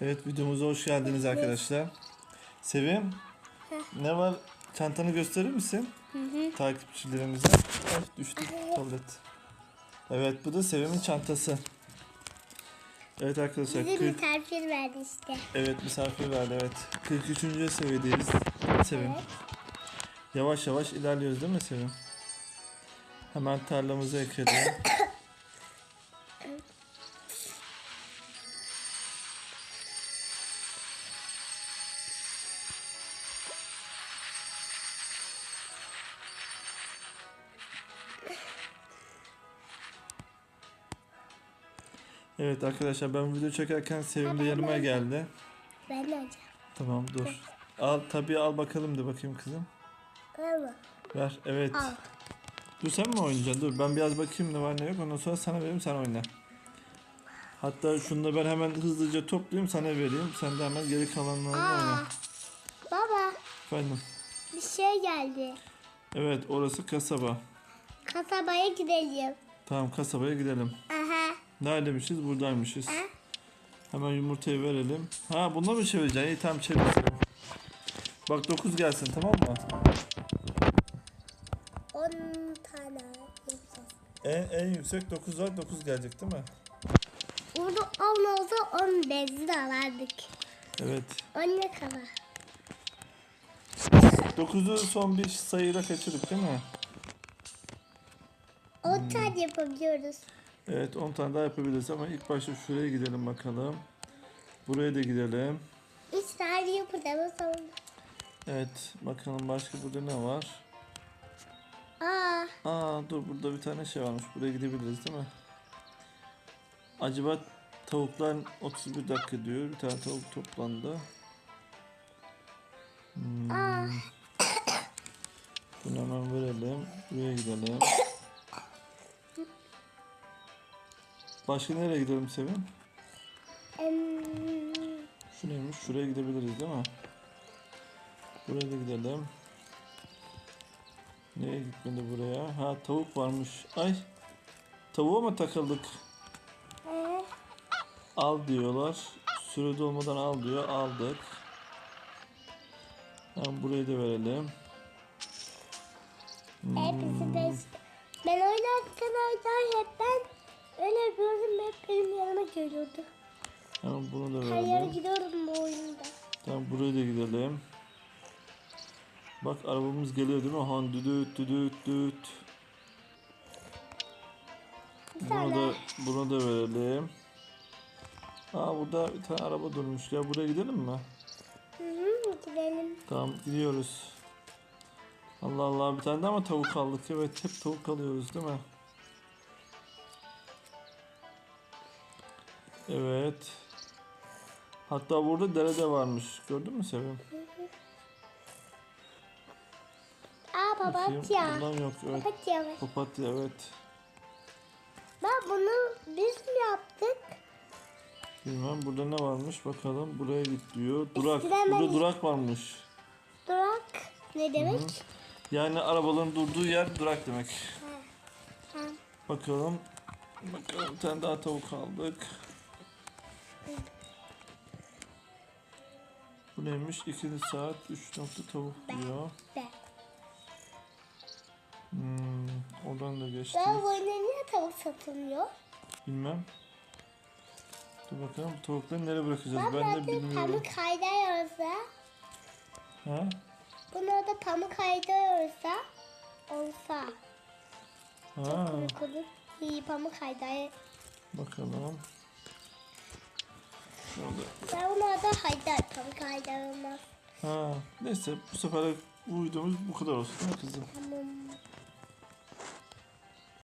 Evet videomuza hoş geldiniz arkadaşlar. Sevim ne var çantanı gösterir misin? Takipçilerimize. Ay düştü tablet. Evet bu da Sevim'in çantası. Evet arkadaşlar Bize 40, misafir verdi işte. evet misafir verdi evet. 43. seviyedeyiz Sevim. Evet. Yavaş yavaş ilerliyoruz değil mi Sevim? Hemen tarlamızı ekelim. Evet arkadaşlar ben video çekerken Sevim de yanıma geldi. Ben hocam. Tamam dur. Al tabii al bakalım de bakayım kızım. Ama. Ver evet. Al. Dur sen mi oynayacaksın? Dur ben biraz bakayım ne var ne yok. Ondan sonra sana vereyim sen oyna. Hatta şunu da ben hemen hızlıca toplayayım sana vereyim. Sen de hemen geri kalanlarını Aa. oyna. Baba Efendim. bir şey geldi. Evet orası kasaba. Kasabaya gidelim. Tamam kasabaya gidelim. Neredeymişiz? Buradaymışız. Hemen yumurtayı verelim. Ha bununla mı çevireceksin? İyi tamam çevirsin. Bak 9 gelsin tamam mı? 10 tane yapacağız. En, en yüksek 9 var 9 gelecek değil mi? Burada 10 olsa 10 benzin alardık. Evet. 10 ne kadar? 9'u son bir sayıyla kaçırdık değil mi? 10 tane yapabiliyoruz. Evet 10 tane daha yapabiliriz ama ilk başta şuraya gidelim bakalım. Buraya da gidelim. 3 tane yapacağız sonra. Evet bakalım başka burada ne var? Aa. Aa dur burada bir tane şey varmış. Buraya gidebiliriz değil mi? Acaba tavuklar 31 dakika diyor. Bir tane tavuk toplandı. Hmm. Aa. Bunu hemen verelim. Buraya gidelim. Başka nereye gidelim Sevim? Şu neymiş? Şuraya gidebiliriz değil mi? Buraya da gidelim. Neye gitmedi buraya? Ha tavuk varmış. Ay. Tavuğa mı takıldık? Al diyorlar. Süre dolmadan al diyor. Aldık. Hem burayı da verelim. Hepsi beş. Ben oynarken oynar hep ben öyle yapıyordum hep benim yanıma geliyordu. Hem bunu da Her yere verelim. gidiyorum bu oyunda. Tamam buraya da gidelim. Bak arabamız geliyor değil mi? Han düdüt düdüt düt. Bir Bunu tane. da, bunu da verelim. Aa burada bir tane araba durmuş. Ya buraya gidelim mi? Hı hı gidelim. Tamam gidiyoruz. Allah Allah bir tane daha mı tavuk aldık? Evet hep tavuk alıyoruz değil mi? Evet. Hatta burada dere de varmış. Gördün mü Sevim? Aa papatya. Bundan yok. Evet. Papatya var. Papatya evet. Ben bunu biz mi yaptık? Bilmem burada ne varmış bakalım. Buraya git diyor. Durak. Eskiden Burada ben- durak varmış. Durak ne demek? Yani arabaların durduğu yer durak demek. Ha. Bakalım. Bakalım bir tane daha tavuk aldık. Bu neymiş? 2 saat 3 nokta tavuk diyor. Hmm, oradan da geçtik. Ben bu oyunda niye tavuk satılmıyor? Bilmem. Dur bakalım bu tavukları nereye bırakacağız? Ben, Ben de bilmiyorum. pamuk kaydırıyorsa, Ha? bunu da pamuk kaydırıyorsa olsa. Ha, Uykuluk iyi pamuk kaydır. bakalım. Şurada. Ben ona da haydar pamuk kaydırılmaz. Ha, neyse bu sefer bu videomuz bu kadar olsun değil mi kızım? Tamam.